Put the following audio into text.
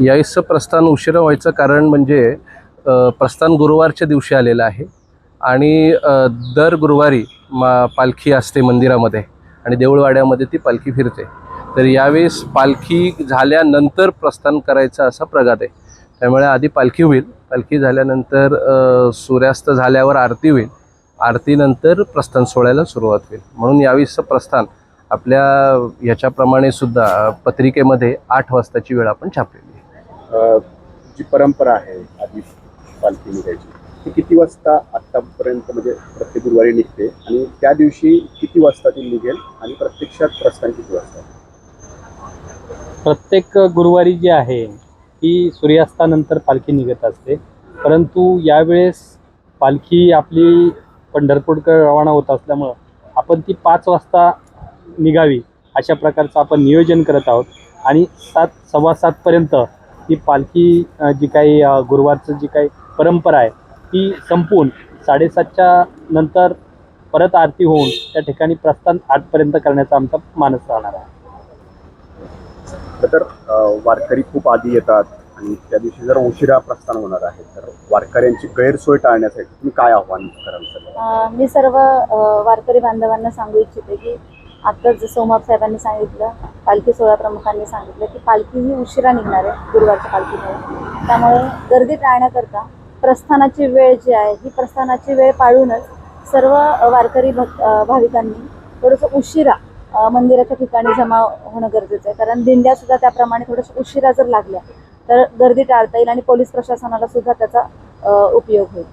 याईसचं प्रस्थान उशिरा व्हायचं कारण म्हणजे प्रस्थान गुरुवारच्या दिवशी आलेलं आहे आणि दर गुरुवारी मा पालखी असते मंदिरामध्ये आणि देऊळवाड्यामध्ये ती पालखी फिरते. तर यावेळेस पालखी झाल्यानंतर प्रस्थान करायचा असा प्रघात आहे. त्यामुळे आधी पालखी होईल. पालखी झाल्यानंतर सूर्यास्त झाल्यावर आरती होईल. आरतीनंतर प्रस्थान सोहळ्याला सुरुवात होईल. म्हणून यावेळेसचं प्रस्थान आपल्या ह्याच्याप्रमाणे सुद्धा पत्रिकेमध्ये आठ वाजताची वेळ आपण छापलेली जी परंपरा आहे आधी पालखी निघायची ती किती वाजता आत्तापर्यंत म्हणजे प्रत्येक गुरुवारी निघते आणि त्या दिवशी किती वाजता ती निघेल आणि प्रत्यक्षात प्रस्थान किती वाजता? प्रत्येक गुरुवारी जी आहे ती सूर्यास्तानंतर पालखी निघत असते. परंतु यावेळेस पालखी आपली पंढरपूरकडे रवाना होत असल्यामुळं आपण ती पाच वाजता निघावी अशा प्रकारचं आपण नियोजन करत आहोत. आणि सात सव्वा सातपर्यंत ती पालखी जी काही गुरुवारचं जी काही परंपरा आहे ती संपून साडेसातच्या नंतर परत आरती होऊन त्या ठिकाणी प्रस्थान आठपर्यंत करण्याचा आमचा मानस राहणार आहे. तर वारकरी खूप आधी येतात आणि त्या दिवशी जर उशिरा प्रस्थान होणार आहे तर वारकऱ्यांची गैरसोय टाळण्यासाठी तुम्ही काय आव्हान कराल मी सर्व वारकरी बांधवांना सांगू इच्छिते की आत्ताच साहेबांनी सांगितलं पालखी सोहळा प्रमुखांनी सांगितलं की पालखी ही उशिरा निघणार आहे गुरुवारच्या पालखीमुळे. त्यामुळे गर्दी टाळण्याकरता प्रस्थानाची वेळ जी आहे ही प्रस्थानाची वेळ पाळूनच सर्व वारकरी भक्त भाविकांनी थोडंसं उशिरा मंदिराच्या ठिकाणी जमा होणं गरजेचं आहे. कारण दिंड्यासुद्धा त्याप्रमाणे थोडंसं उशिरा जर लागल्या तर गर्दी टाळता येईल आणि पोलीस प्रशासनाला सुद्धा त्याचा उपयोग होईल.